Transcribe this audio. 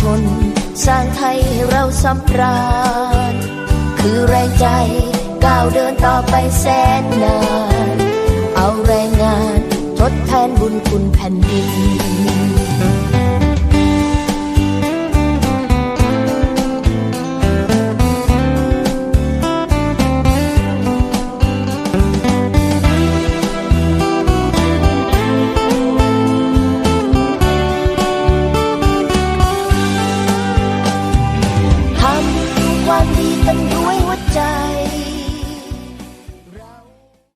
ชน สร้างไทยให้เราสำราญ คือแรงใจก้าวเดินต่อไปแสนนาน เอาแรงงานทดแทนบุญคุณแผ่นดิน ทำ